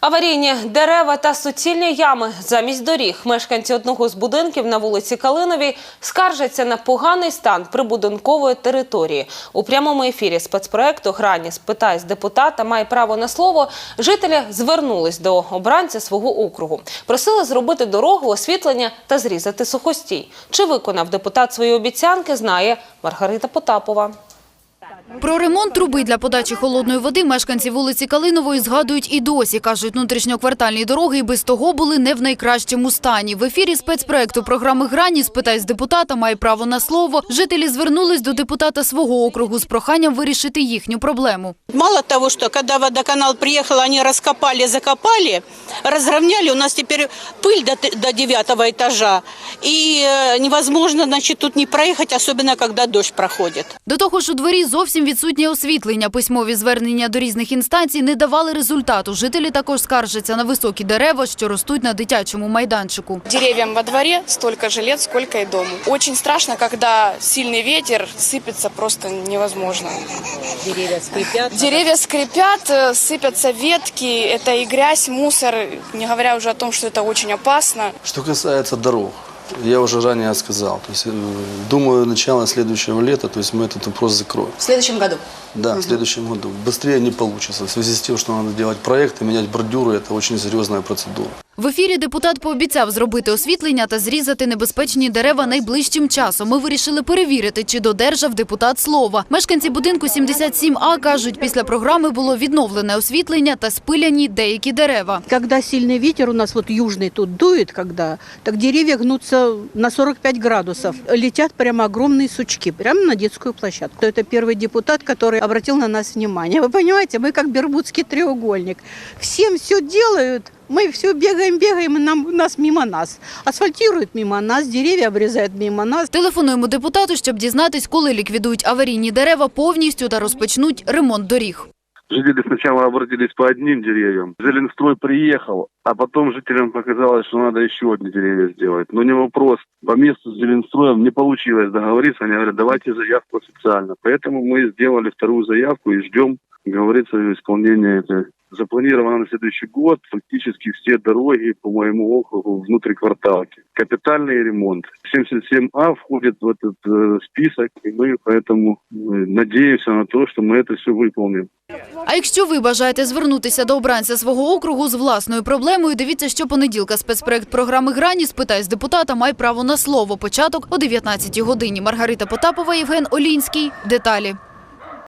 Аварійні дерева та суцільні ями замість доріг. Мешканці одного з будинків на вулиці Калиновій скаржаться на поганий стан прибудинкової території. У прямому ефірі спецпроекту «Грані спитай депутата має право на слово». Жителі звернулись до обранця свого округу. Просили зробити дорогу, освітлення та зрізати сухостій. Чи виконав депутат свої обіцянки, знає Маргарита Потапова. Про ремонт труби для подачі холодної води мешканці вулиці Калинової згадують і досі. Кажуть, внутрішньоквартальні дороги і без того були не в найкращому стані. В ефірі спецпроекту програми «Грані» «Спитай з депутата» має право на слово. Жителі звернулись до депутата свого округу з проханням вирішити їхню проблему. Мало того, что когда водоканал приехал, они раскопали, закопали, разровняли. У нас теперь пыль до, т- до девятого этажа. И э, невозможно, значит, тут не проехать, особенно когда дождь проходит. До того ж, у дворі зовсім відсутнє освітлення. Письмові звернення до різних інстанцій не давали результату. Жителі також скаржаться на високі дерева, що ростуть на дитячому майданчику. Деревьям во дворе столько же лет, сколько и дому. Очень страшно, когда сильный ветер сыпется просто невозможно. Деревья скрипят. Деревья скрипят, э, сыпятся ветки, это и грязь, мусор, не говоря уже о том, что это очень опасно. Что касается дорог, я уже ранее сказал, то есть, э, думаю, начало следующего лета, то есть мы этот вопрос закроем. В следующем году. Да, в следующем году. Быстрее не получится, в связи с тем, что надо делать проекты, менять бордюры, это очень серьезная процедура. В ефірі депутат пообіцяв зробити освітлення та зрізати небезпечні дерева найближчим часом. Ми вирішили перевірити, чи додержав депутат слова. Мешканці будинку 77А кажуть, після програми було відновлене освітлення та спиляні деякі дерева. Когда сильный ветер у нас вот южный тут дует, когда, так деревья гнутся на 45 градусов. Летят прямо огромные сучки, прямо на детскую площадку. Это первый депутат, который обратил на нас внимание. Вы понимаете, мы как бермудский треугольник. Всем все делают, мы все бегаем, бегаем, и нам, нас мимо нас. Асфальтируют мимо нас, деревья обрезают мимо нас. Телефонуємо депутату, щоб дізнатись, коли ліквідують аварійні дерева повністю та розпочнуть ремонт доріг. Жители сначала обратились по одним деревьям. Зеленстрой приехал, а потом жителям показалось, что надо еще одни деревья сделать. Но не вопрос. По месту с Зеленстроем не получилось договориться. Они говорят, давайте заявку официально. Поэтому мы сделали вторую заявку и ждем, как говорится, исполнения этой. Запланировано на следующий год фактически все дороги по моему округу внутри кварталки. Капитальный ремонт. 77А входит в этот э, список, и мы поэтому э, надеемся на то, что мы это все выполним. А якщо ви бажаєте звернутися до обранця свого округу з власною проблемою, дивіться щопонеділка спецпроект програми «Грані» «Спитай з депутата» має право на слово. Початок о 19 годині. Маргарита Потапова, Євген Олінський. Деталі.